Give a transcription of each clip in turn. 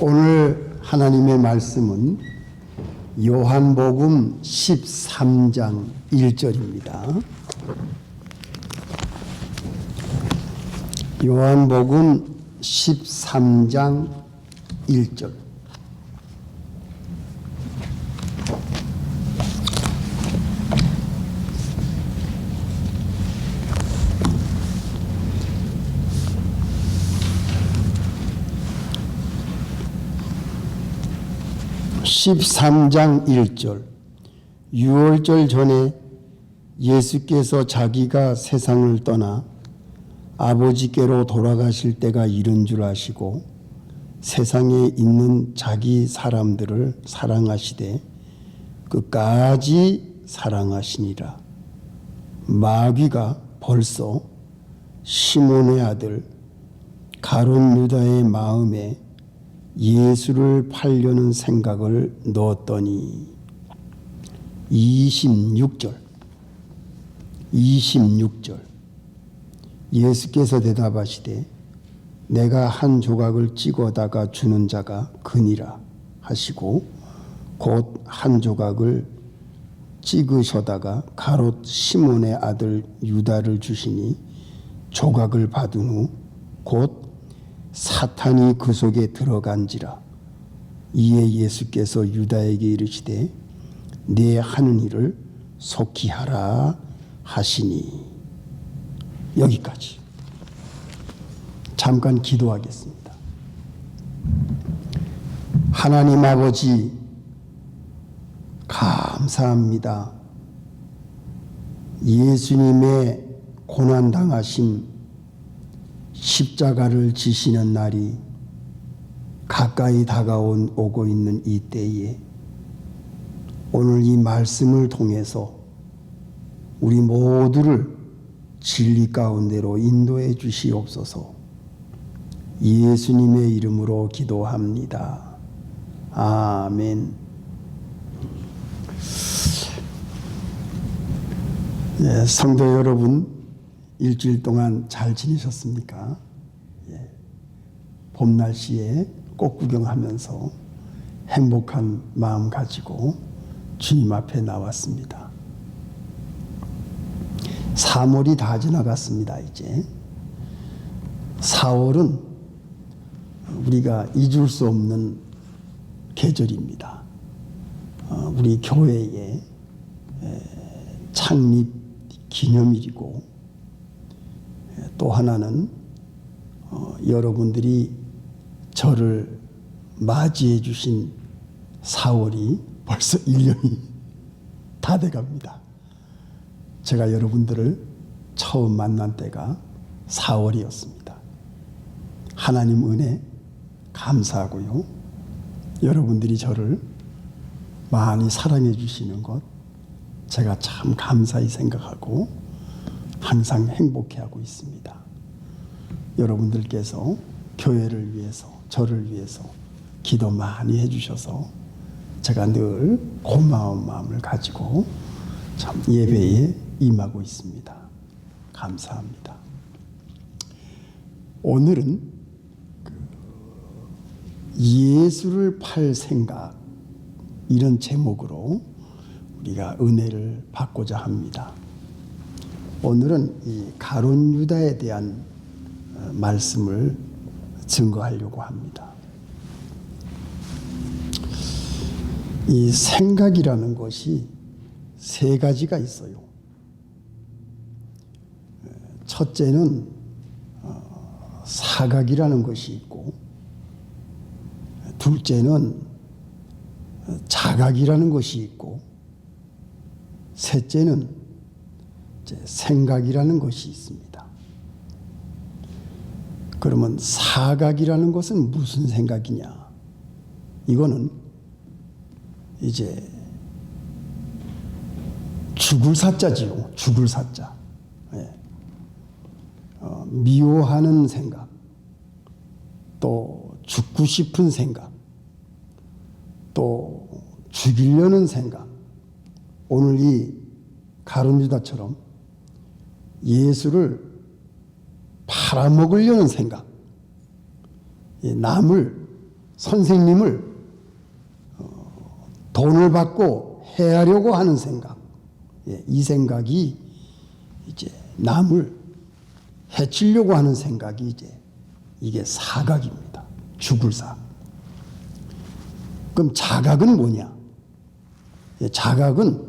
오늘 하나님의 말씀은 요한복음 13장 1절입니다. 요한복음 13장 1절. (13장 1절) 유월절 전에 예수께서 자기가 세상을 떠나 아버지께로 돌아가실 때가 이른 줄 아시고 세상에 있는 자기 사람들을 사랑하시되 끝까지 사랑하시니라. 마귀가 벌써 시몬의 아들 가론 유다의 마음에 예수를 팔려는 생각을 넣었더니 26절 26절. 예수께서 대답하시되 내가 한 조각을 찍어다가 주는 자가 그니라 하시고 곧 한 조각을 찍으셔다가 가롯 시몬의 아들 유다를 주시니 조각을 받은 후 곧 사탄이 그 속에 들어간지라 이에 예수께서 유다에게 이르시되 네 하는 일을 속히 하라 하시니 여기까지 잠깐 기도하겠습니다. 하나님 아버지 감사합니다. 예수님의 고난 당하심 십자가를 지시는 날이 가까이 다가온 오고 있는 이 때에 오늘 이 말씀을 통해서 우리 모두를 진리 가운데로 인도해 주시옵소서. 예수님의 이름으로 기도합니다. 아멘. 예, 성도 여러분, 일주일 동안 잘 지내셨습니까? 예, 봄 날씨에 꽃 구경하면서 행복한 마음 가지고 주님 앞에 나왔습니다. 3월이 다 지나갔습니다, 이제. 4월은 우리가 잊을 수 없는 계절입니다. 어, 우리 교회의 창립 기념일이고 또 하나는 어, 여러분들이 저를 맞이해 주신 4월이 벌써 1년이 다 돼갑니다. 제가 여러분들을 처음 만난 때가 4월이었습니다. 하나님 은혜 감사하고요. 여러분들이 저를 많이 사랑해 주시는 것 제가 참 감사히 생각하고 항상 행복해 하고 있습니다. 여러분들께서 교회를 위해서 저를 위해서 기도 많이 해 주셔서 제가 늘 고마운 마음을 가지고 참 예배에 임하고 있습니다. 감사합니다. 오늘은 그 예수를 팔 생각 이런 제목으로 우리가 은혜를 받고자 합니다. 오늘은 이 가론 유다에 대한 어, 말씀을 증거하려고 합니다. 이 생각이라는 것이 세 가지가 있어요. 첫째는 어, 사각이라는 것이 있고, 둘째는 자각이라는 것이 있고, 셋째는 생각이라는 것이 있습니다. 그러면 사각이라는 것은 무슨 생각이냐? 이거는 이제 죽을 사자지요. 죽을 사자. 예. 어, 미워하는 생각, 또 죽고 싶은 생각, 또 죽이려는 생각. 오늘 이 가룟유다처럼 예수를 팔아먹으려는 생각, 남을 선생님을 어, 돈을 받고 해하려고 하는 생각, 예, 이 생각이 이제 남을 해치려고 하는 생각이 이제 이게 사각입니다. 죽을 사. 그럼 자각은 뭐냐? 예, 자각은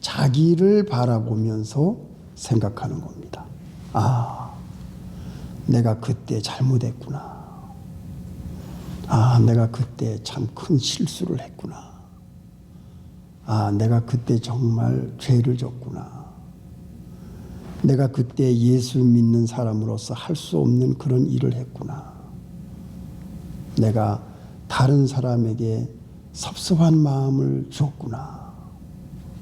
자기를 바라보면서 생각하는 겁니다. 아, 내가 그때 잘못했구나. 아, 내가 그때 참 큰 실수를 했구나. 아, 내가 그때 정말 죄를 졌구나. 내가 그때 예수 믿는 사람으로서 할 수 없는 그런 일을 했구나. 내가 다른 사람에게 섭섭한 마음을 줬구나.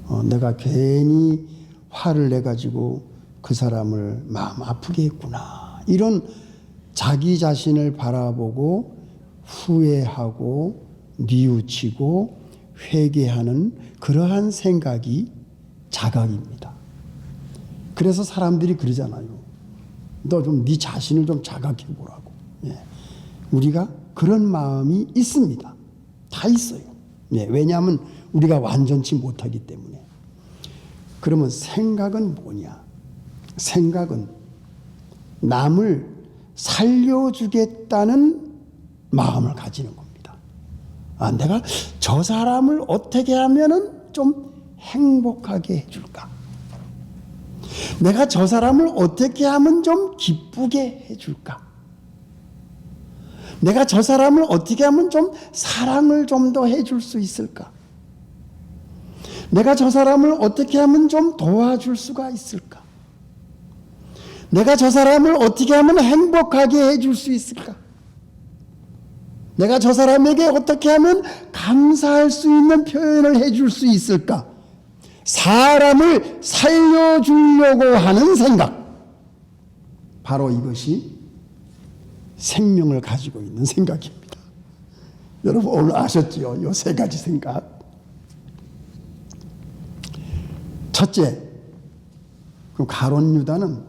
어, 내가 괜히 화를 내 가지고 그 사람을 마음 아프게 했구나. 이런 자기 자신을 바라보고 후회하고 뉘우치고 회개하는 그러한 생각이 자각입니다. 그래서 사람들이 그러잖아요. 너 좀 네 자신을 좀 자각해 보라고. 예. 우리가 그런 마음이 있습니다. 다 있어요. 예. 왜냐하면 우리가 완전치 못하기 때문에. 그러면 생각은 뭐냐? 생각은 남을 살려주겠다는 마음을 가지는 겁니다. 아, 내가 저 사람을 어떻게 하면은 좀 행복하게 해줄까? 내가 저 사람을 어떻게 하면 좀 기쁘게 해줄까? 내가 저 사람을 어떻게 하면 좀 사랑을 좀 더 해줄 수 있을까? 내가 저 사람을 어떻게 하면 좀 도와줄 수가 있을까? 내가 저 사람을 어떻게 하면 행복하게 해줄 수 있을까? 내가 저 사람에게 어떻게 하면 감사할 수 있는 표현을 해줄 수 있을까? 사람을 살려주려고 하는 생각. 바로 이것이 생명을 가지고 있는 생각입니다. 여러분 오늘 아셨지요? 이세 가지 생각. 첫째, 그럼 가론 유다는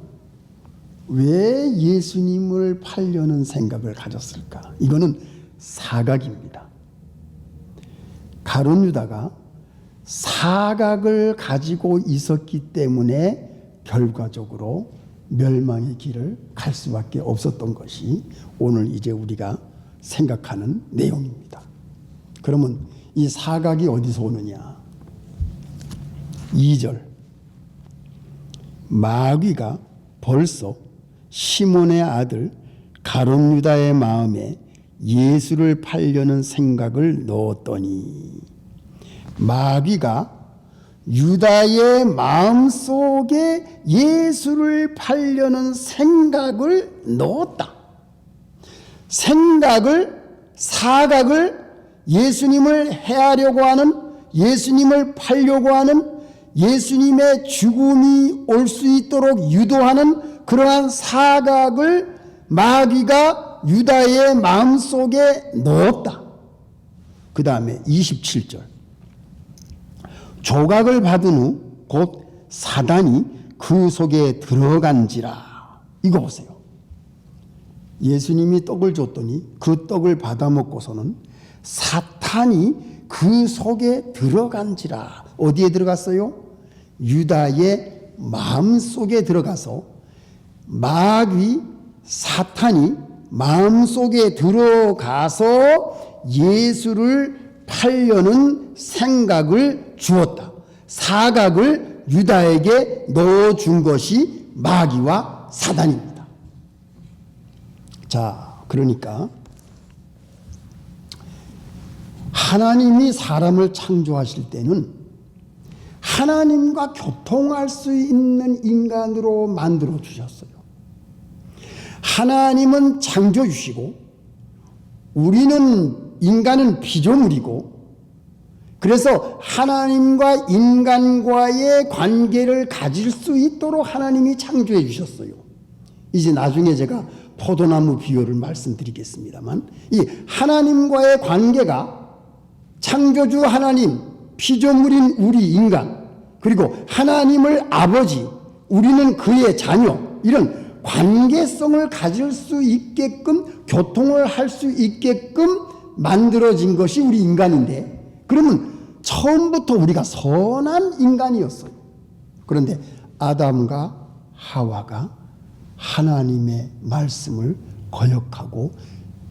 왜 예수님을 팔려는 생각을 가졌을까? 이거는 사각입니다. 가론 유다가 사각을 가지고 있었기 때문에 결과적으로 멸망의 길을 갈 수밖에 없었던 것이 오늘 이제 우리가 생각하는 내용입니다. 그러면 이 사각이 어디서 오느냐? 2절. 마귀가 벌써 시몬의 아들 가론 유다의 마음에 예수를 팔려는 생각을 넣었더니 마귀가 유다의 마음 속에 예수를 팔려는 생각을 넣었다. 생각을, 사각을 예수님을 해하려고 하는, 예수님을 팔려고 하는, 예수님의 죽음이 올 수 있도록 유도하는 그러한 사각을 마귀가 유다의 마음 속에 넣었다. 그 다음에 27절. 조각을 받은 후 곧 사단이 그 속에 들어간지라. 이거 보세요. 예수님이 떡을 줬더니 그 떡을 받아 먹고서는 사탄이 그 속에 들어간지라. 어디에 들어갔어요? 유다의 마음 속에 들어가서 마귀 사탄이 마음 속에 들어가서 예수를 팔려는 생각을 주었다. 사각을 유다에게 넣어준 것이 마귀와 사단입니다. 자, 그러니까 하나님이 사람을 창조하실 때는 하나님과 교통할 수 있는 인간으로 만들어 주셨어요. 하나님은 창조주시고 우리는 인간은 피조물이고 그래서 하나님과 인간과의 관계를 가질 수 있도록 하나님이 창조해 주셨어요. 이제 나중에 제가 포도나무 비유를 말씀드리겠습니다만 이 하나님과의 관계가 창조주 하나님, 피조물인 우리 인간, 그리고 하나님을 아버지, 우리는 그의 자녀, 이런 관계성을 가질 수 있게끔, 교통을 할 수 있게끔 만들어진 것이 우리 인간인데 그러면 처음부터 우리가 선한 인간이었어요. 그런데 아담과 하와가 하나님의 말씀을 거역하고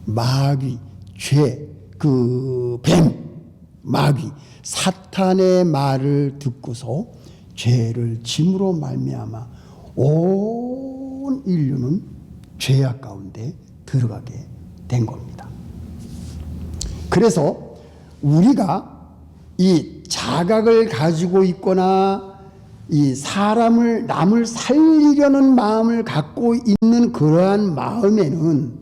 마귀, 죄, 그 뱀, 마귀, 사탄의 말을 듣고서 죄를 짐으로 말미암아 온 인류는 죄악 가운데 들어가게 된 겁니다. 그래서 우리가 이 자각을 가지고 있거나 이 사람을 남을 살리려는 마음을 갖고 있는 그러한 마음에는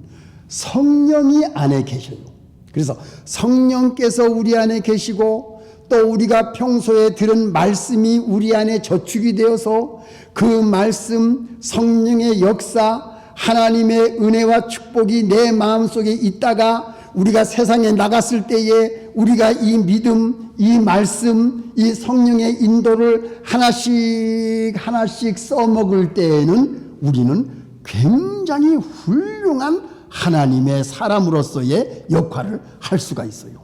성령이 안에 계셔요. 그래서 성령께서 우리 안에 계시고 또 우리가 평소에 들은 말씀이 우리 안에 저축이 되어서 그 말씀 성령의 역사 하나님의 은혜와 축복이 내 마음속에 있다가 우리가 세상에 나갔을 때에 우리가 이 믿음, 이 말씀, 이 성령의 인도를 하나씩 하나씩 써먹을 때에는 우리는 굉장히 훌륭한 하나님의 사람으로서의 역할을 할 수가 있어요.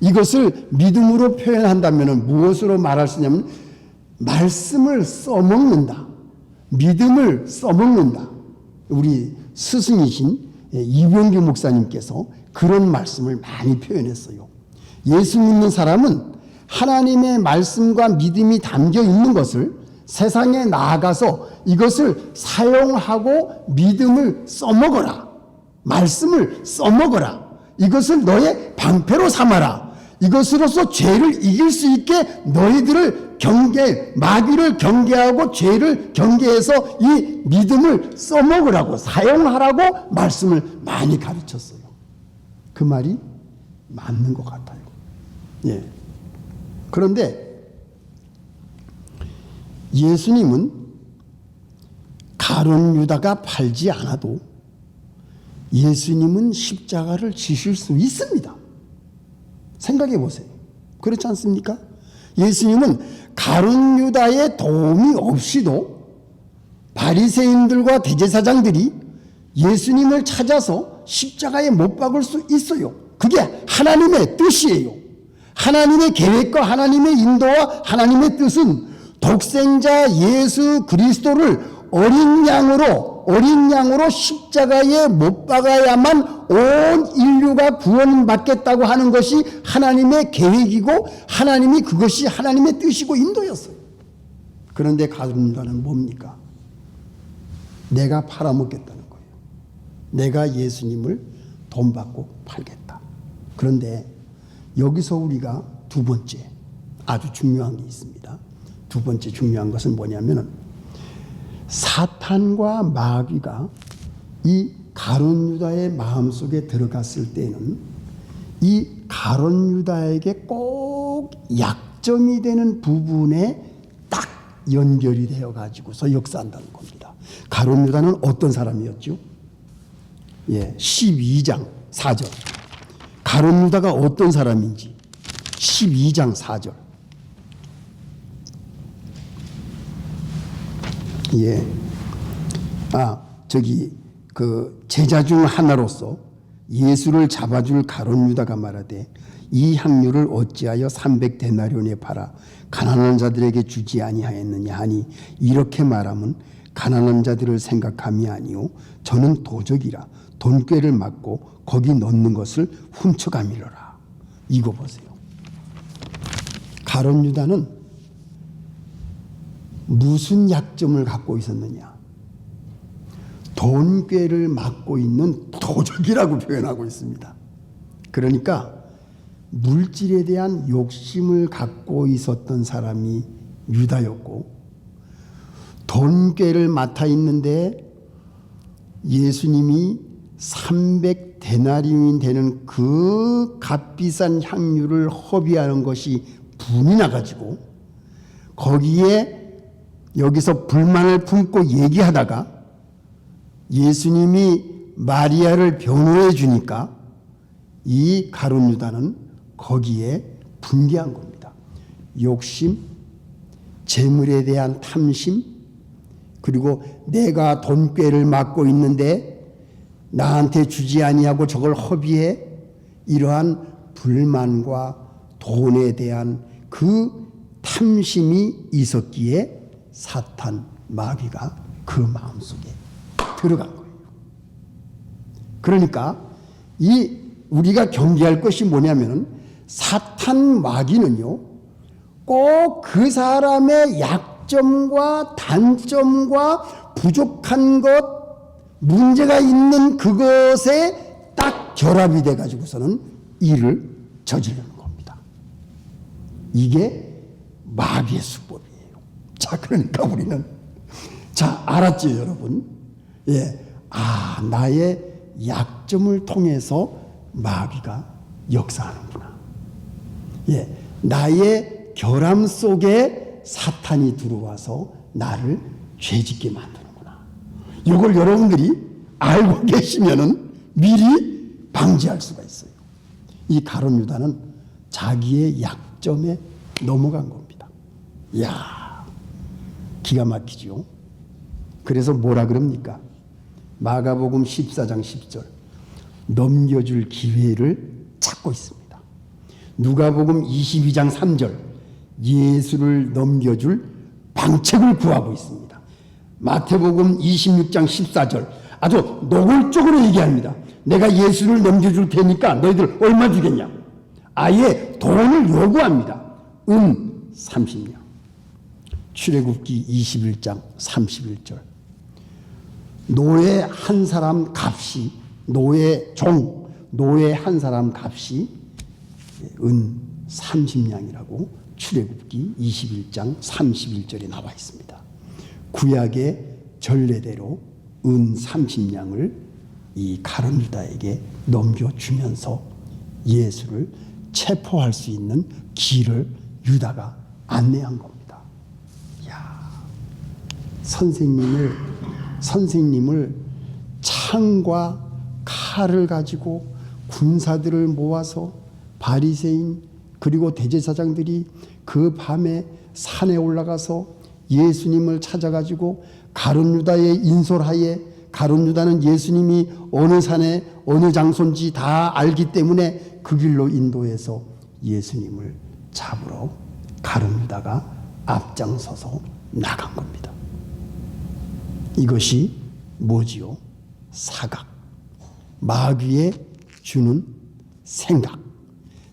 이것을 믿음으로 표현한다면 무엇으로 말할 수 있냐면 말씀을 써먹는다. 믿음을 써먹는다. 우리 스승이신 이병규 목사님께서 그런 말씀을 많이 표현했어요. 예수 믿는 사람은 하나님의 말씀과 믿음이 담겨 있는 것을 세상에 나아가서 이것을 사용하고 믿음을 써먹어라. 말씀을 써먹어라. 이것을 너의 방패로 삼아라. 이것으로서 죄를 이길 수 있게 너희들을 경계, 마귀를 경계하고 죄를 경계해서 이 믿음을 써먹으라고, 사용하라고 말씀을 많이 가르쳤어요. 그 말이 맞는 것 같아요. 예. 그런데 예수님은 가론 유다가 팔지 않아도 예수님은 십자가를 지실 수 있습니다. 생각해 보세요. 그렇지 않습니까? 예수님은 가룟 유다의 도움이 없이도 바리새인들과 대제사장들이 예수님을 찾아서 십자가에 못 박을 수 있어요. 그게 하나님의 뜻이에요. 하나님의 계획과 하나님의 인도와 하나님의 뜻은 독생자 예수 그리스도를 어린 양으로 어린 양으로 십자가에 못 박아야만 온 인류가 구원받겠다고 하는 것이 하나님의 계획이고 하나님이 그것이 하나님의 뜻이고 인도였어요. 그런데 가룟유다는 뭡니까? 내가 팔아먹겠다는 거예요. 내가 예수님을 돈 받고 팔겠다. 그런데 여기서 우리가 두 번째 아주 중요한 게 있습니다. 두 번째 중요한 것은 뭐냐면은 사탄과 마귀가 이 가론 유다의 마음속에 들어갔을 때는 이 가론 유다에게 꼭 약점이 되는 부분에 딱 연결이 되어 가지고서 역사한다는 겁니다. 가론 유다는 어떤 사람이었죠? 예, 12장 4절. 가론 유다가 어떤 사람인지 12장 4절. 예. 아, 저기 그 제자 중 하나로서 예수를 잡아줄 가론 유다가 말하되 이 향유를 어찌하여 300데나리온에 팔아 가난한 자들에게 주지 아니하였느냐 하니 이렇게 말하면 가난한 자들을 생각함이 아니요 저는 도적이라 돈꾀를 맞고 거기 넣는 것을 훔쳐가미러라. 이거 보세요. 가론 유다는 무슨 약점을 갖고 있었느냐? 돈꾀를 맡고 있는 도적이라고 표현하고 있습니다. 그러니까 물질에 대한 욕심을 갖고 있었던 사람이 유다였고 돈꾀를 맡아 있는데 예수님이 300데나리온 되는 그 값비싼 향유를 허비하는 것이 분이 나가지고 거기에 여기서 불만을 품고 얘기하다가 예수님이 마리아를 변호해 주니까 이 가룟 유다는 거기에 분개한 겁니다. 욕심, 재물에 대한 탐심, 그리고 내가 돈꾀를 맡고 있는데 나한테 주지 아니하고 저걸 허비해 이러한 불만과 돈에 대한 그 탐심이 있었기에 사탄 마귀가 그 마음속에 들어간 거예요. 그러니까 이 우리가 경계할 것이 뭐냐면은 사탄 마귀는요 꼭 그 사람의 약점과 단점과 부족한 것 문제가 있는 그것에 딱 결합이 돼 가지고서는 일을 저지르는 겁니다. 이게 마귀의 수법이에요. 자, 그러니까 우리는 자, 알았죠, 여러분? 예. 아, 나의 약점을 통해서 마귀가 역사하는구나. 예. 나의 결함 속에 사탄이 들어와서 나를 죄짓게 만드는구나. 이걸 여러분들이 알고 계시면은 미리 방지할 수가 있어요. 이 가론 유다는 자기의 약점에 넘어간 겁니다. 야 기가 막히죠. 그래서 뭐라 그럽니까? 마가복음 14장 10절 넘겨줄 기회를 찾고 있습니다. 누가복음 22장 3절 예수를 넘겨줄 방책을 구하고 있습니다. 마태복음 26장 14절 아주 노골적으로 얘기합니다. 내가 예수를 넘겨줄 테니까 너희들 얼마 주겠냐? 아예 돈을 요구합니다. 은 30냥. 출애굽기 21장 31절. 노예 한 사람 값이 노예 종 노예 한 사람 값이 은 30냥이라고 출애굽기 21장 31절에 나와 있습니다. 구약의 전례대로 은 30냥을 이 가론 유다에게 넘겨 주면서 예수를 체포할 수 있는 길을 유다가 안내한 겁니다. 야, 선생님을 선생님을 창과 칼을 가지고 군사들을 모아서 바리새인 그리고 대제사장들이 그 밤에 산에 올라가서 예수님을 찾아가지고 가론 유다의 인솔하에 가론 유다는 예수님이 어느 산에 어느 장소인지 다 알기 때문에 그 길로 인도해서 예수님을 잡으러 가론 유다가 앞장서서 나간 겁니다. 이것이 뭐지요? 사각. 마귀의 주는 생각.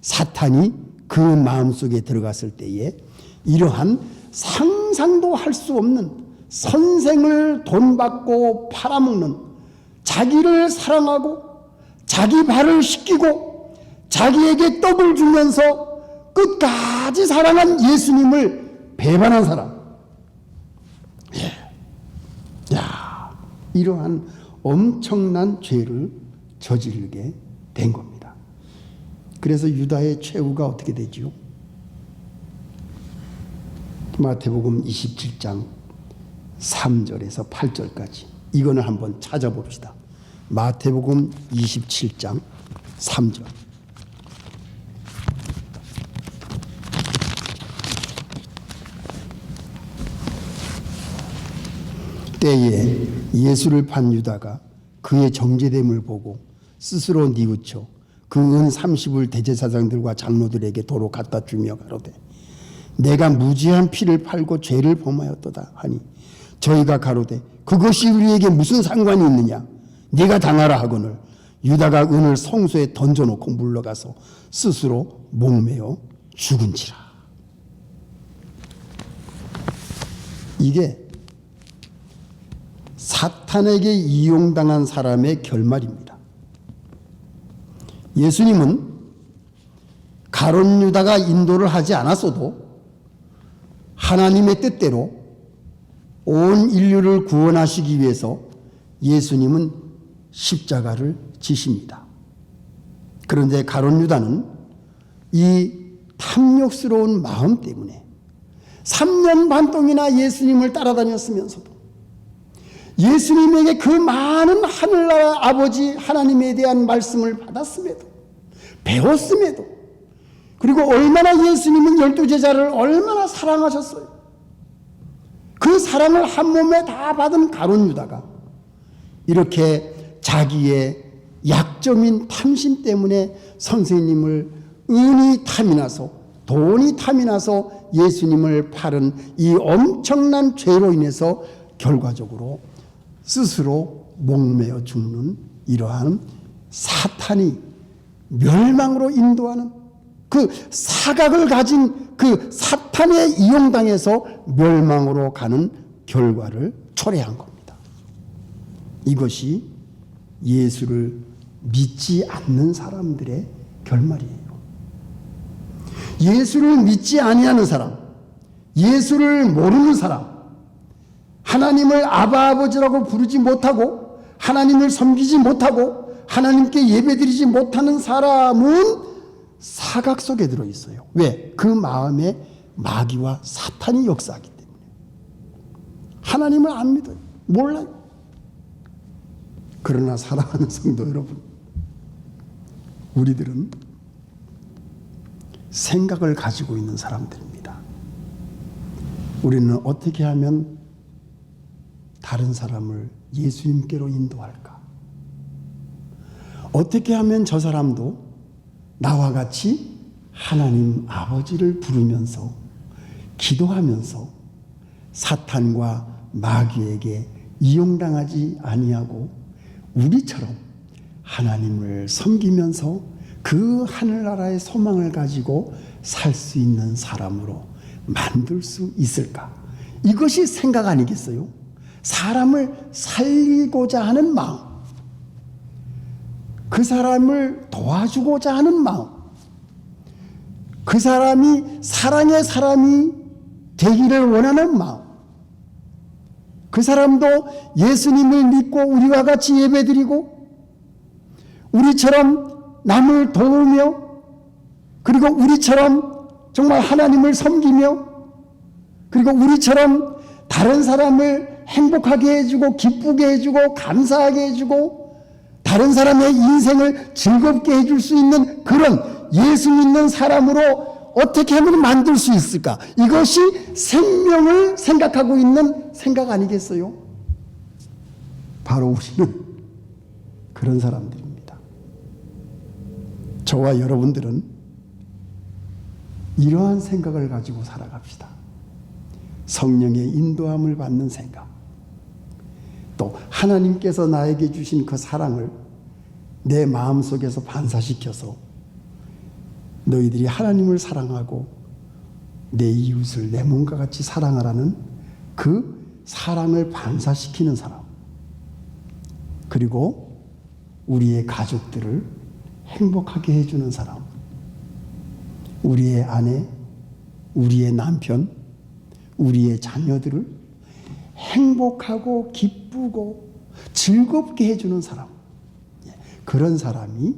사탄이 그 마음속에 들어갔을 때에 이러한 상상도 할 수 없는 선생을 돈 받고 팔아먹는 자기를 사랑하고 자기 발을 씻기고 자기에게 떡을 주면서 끝까지 사랑한 예수님을 배반한 사람. 예. 야, 이러한 엄청난 죄를 저지르게 된 겁니다. 그래서 유다의 최후가 어떻게 되지요? 마태복음 27장 3절에서 8절까지 이거는 한번 찾아봅시다. 마태복음 27장 3절. 때에 예수를 판 유다가 그의 정죄됨을 보고 스스로 뉘우쳐 그은 30을 대제사장들과 장로들에게 도로 갖다 주며 가로되 내가 무지한 피를 팔고 죄를 범하였도다 하니 저희가 가로되 그것이 우리에게 무슨 상관이 있느냐? 네가 당하라 하거늘 유다가 은을 성소에 던져놓고 물러가서 스스로 목매어 죽은지라. 이게 사탄에게 이용당한 사람의 결말입니다. 예수님은 가론 유다가 인도를 하지 않았어도 하나님의 뜻대로 온 인류를 구원하시기 위해서 예수님은 십자가를 지십니다. 그런데 가론 유다는 이 탐욕스러운 마음 때문에 3년 반 동이나 예수님을 따라다녔으면서도 예수님에게 그 많은 하늘나라 아버지 하나님에 대한 말씀을 받았음에도 배웠음에도 그리고 얼마나 예수님은 열두 제자를 얼마나 사랑하셨어요. 그 사랑을 한 몸에 다 받은 가론 유다가 이렇게 자기의 약점인 탐심 때문에 선생님을 은이 탐이 나서 돈이 탐이 나서 예수님을 팔은 이 엄청난 죄로 인해서 결과적으로 스스로 목매어 죽는 이러한 사탄이 멸망으로 인도하는 그 사각을 가진 그 사탄에 이용당해서 멸망으로 가는 결과를 초래한 겁니다. 이것이 예수를 믿지 않는 사람들의 결말이에요. 예수를 믿지 아니하는 사람, 예수를 모르는 사람, 하나님을 아바 아버지라고 부르지 못하고 하나님을 섬기지 못하고 하나님께 예배드리지 못하는 사람은 사각 속에 들어 있어요. 왜? 그 마음에 마귀와 사탄이 역사하기 때문에. 하나님을 안 믿어요. 몰라요. 그러나 사랑하는 성도 여러분, 우리들은 생각을 가지고 있는 사람들입니다. 우리는 어떻게 하면 다른 사람을 예수님께로 인도할까? 어떻게 하면 저 사람도 나와 같이 하나님 아버지를 부르면서 기도하면서 사탄과 마귀에게 이용당하지 아니하고 우리처럼 하나님을 섬기면서 그 하늘나라의 소망을 가지고 살 수 있는 사람으로 만들 수 있을까? 이것이 생각 아니겠어요? 사람을 살리고자 하는 마음, 그 사람을 도와주고자 하는 마음, 그 사람이 사랑의 사람이 되기를 원하는 마음, 그 사람도 예수님을 믿고 우리와 같이 예배드리고 우리처럼 남을 도우며 그리고 우리처럼 정말 하나님을 섬기며 그리고 우리처럼 다른 사람을 행복하게 해주고 기쁘게 해주고 감사하게 해주고 다른 사람의 인생을 즐겁게 해줄 수 있는 그런 예수 믿는 사람으로 어떻게 하면 만들 수 있을까? 이것이 생명을 생각하고 있는 생각 아니겠어요? 바로 우리는 그런 사람들입니다. 저와 여러분들은 이러한 생각을 가지고 살아갑시다. 성령의 인도함을 받는 생각. 또 하나님께서 나에게 주신 그 사랑을 내 마음 속에서 반사시켜서 너희들이 하나님을 사랑하고 내 이웃을 내 몸과 같이 사랑하라는 그 사랑을 반사시키는 사람. 그리고 우리의 가족들을 행복하게 해주는 사람. 우리의 아내, 우리의 남편, 우리의 자녀들을 행복하고 기쁘고 즐겁게 해주는 사람. 예, 그런 사람이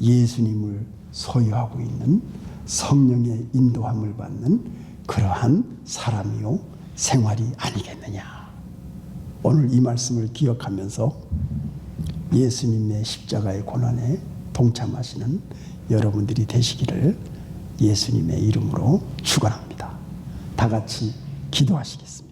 예수님을 소유하고 있는 성령의 인도함을 받는 그러한 사람이요 생활이 아니겠느냐. 오늘 이 말씀을 기억하면서 예수님의 십자가의 고난에 동참하시는 여러분들이 되시기를 예수님의 이름으로 축원합니다. 다 같이 기도하시겠습니다.